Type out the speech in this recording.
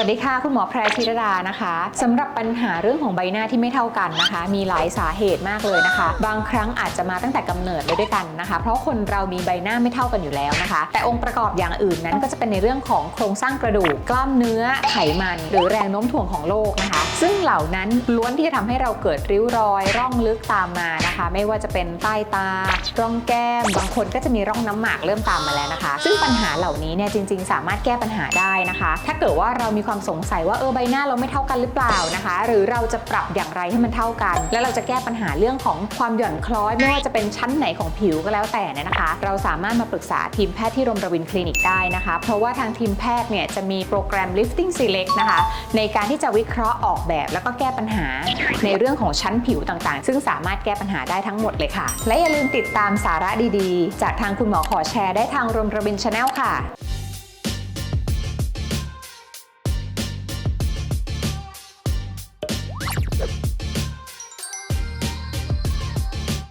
วัสดีค่ะ คุณหมอแพรธิรดานะคะสำหรับปัญหาเรื่องของใบหน้าที่ไม่เท่ากันนะคะ มีหลายสาเหตุมากเลยนะคะ บางครั้งอาจจะมาตั้งแต่กำเนิดเลยด้วยกันนะคะ เพราะคนเรามีใบหน้าไม่เท่ากันอยู่แล้วนะคะ แต่องค์ประกอบอย่างอื่นนั้นก็จะเป็นในเรื่องของโครงสร้างกระดูกกล้ามเนื้อไขมัน หรือแรงโน้มถ่วงของโลกนะคะ ซึ่งเหล่านั้นล้วนที่จะทำให้เราเกิดริ้วรอย ร่องลึกตามมานะคะ ไม่ว่าจะเป็นใต้ตา ร่องแก้ม บางคนก็จะมีร่องน้ำหมากเริ่มตามมาแล้วนะคะ ซึ่งปัญหาเหล่านี้เนี่ยจริง ๆ สามารถแก้ปัญหาได้นะคะ ถ้าเกิดว่าเรามีความสงสัยว่าเออใบหน้าเราไม่เท่ากันหรือเปล่านะคะ หรือเราจะปรับอย่างไรให้มันเท่ากัน แล้วเราจะแก้ปัญหาเรื่องของความหย่อนคล้อย ไม่ว่าจะเป็นชั้นไหนของผิวก็แล้วแต่นะคะ เราสามารถมาปรึกษาทีมแพทย์ที่โรงพยาบาลคลินิกได้นะคะ เพราะว่าทางทีมแพทย์เนี่ยจะมีโปรแกรม lifting select นะคะ ในการที่จะวิเคราะห์ออกแบบแล้วก็แก้ปัญหา ในเรื่องของชั้นผิวต่างๆ ซึ่งสามารถแก้ปัญหาได้ทั้งหมดเลยค่ะ และอย่าลืมติดตามสาระดีๆ จากทางคุณหมอขอแชร์ได้ทางรมระบินชาแนลค่ะ